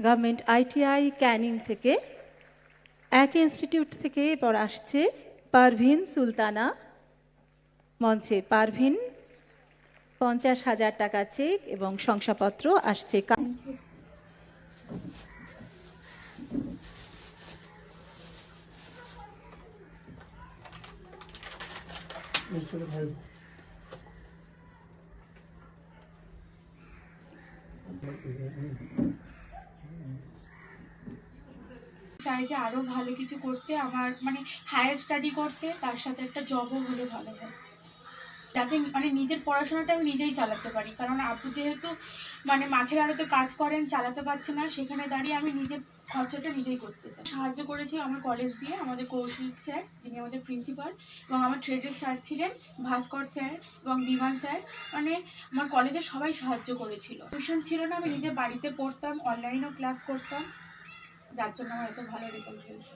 Government ITI, Canning থেকে এক institute থেকে এবার আসছে পারভিন সুলতানা মঞ্চে। পারভিন, পঞ্চাশ হাজার টাকা চেক এবং শংসাপত্র আসছে। কা- চাই যে আরও ভালো কিছু করতে, আমার মানে হায়ার স্টাডি করতে, তার সাথে একটা জবও হলে ভালো হয়। যাতে মানে নিজের পড়াশোনাটা আমি নিজেই চালাতে পারি, কারণ আপু যেহেতু মানে মাঝের আড়তে কাজ করেন, চালাতে পারছে না, সেখানে দাঁড়িয়ে আমি নিজের খরচাটা নিজেই করতে চাই। সাহায্য করেছি আমার কলেজ দিয়ে, আমাদের কৌশিক স্যার যিনি আমাদের প্রিন্সিপাল এবং আমার ট্রেডের স্যার ছিলেন ভাস্কর স্যার এবং বিমান স্যার মানে আমার কলেজে সবাই সাহায্য করেছিল। টিউশন ছিল না, আমি নিজে বাড়িতে পড়তাম অনলাইনেও ক্লাস করতাম। যার জন্য আমার এত ভালো রেজাল্ট হয়েছে।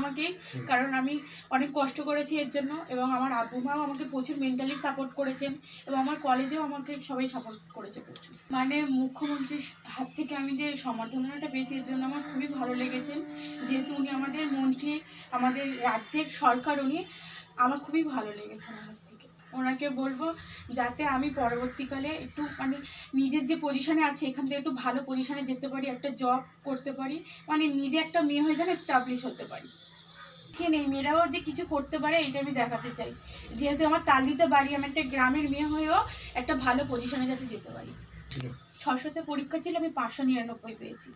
আমাকে, কারণ আমি অনেক কষ্ট করেছি এর জন্য এবং আমার আব্বু মাও আমাকে প্রচুর মেন্টালি সাপোর্ট করেছেন এবং আমার কলেজেও আমাকে সবাই সাপোর্ট করেছে প্রচুর। মানে মুখ্যমন্ত্রীর হাত থেকে আমি যে সমর্থনাটা পেয়েছি এর জন্য আমার খুবই ভালো লেগেছেন যেহেতু উনি আমাদের মন্ত্রী, আমাদের রাজ্যের সরকার উনি, আমার খুবই ভালো লেগেছে আমার। ওনাকে বলব যাতে আমি পরবর্তীকালে একটু মানে নিজের যে পজিশনে আছে এখান থেকে একটু ভালো পজিশনে যেতে পারি একটা জব করতে পারি মানে নিজে একটা মেয়ে হয়ে যেন এস্টাবলিশ হতে পারি। ঠিক নেই মেয়েরাও যে কিছু করতে পারে এটা আমি দেখাতে চাই। যেহেতু আমার তালদিতে বাড়ি আমি একটা গ্রামের মেয়ে হয়েও একটা ভালো পজিশনে যাতে যেতে পারি। ছশোতে পরীক্ষা ছিল আমি পাঁচশো নিরানব্বই পেয়েছি।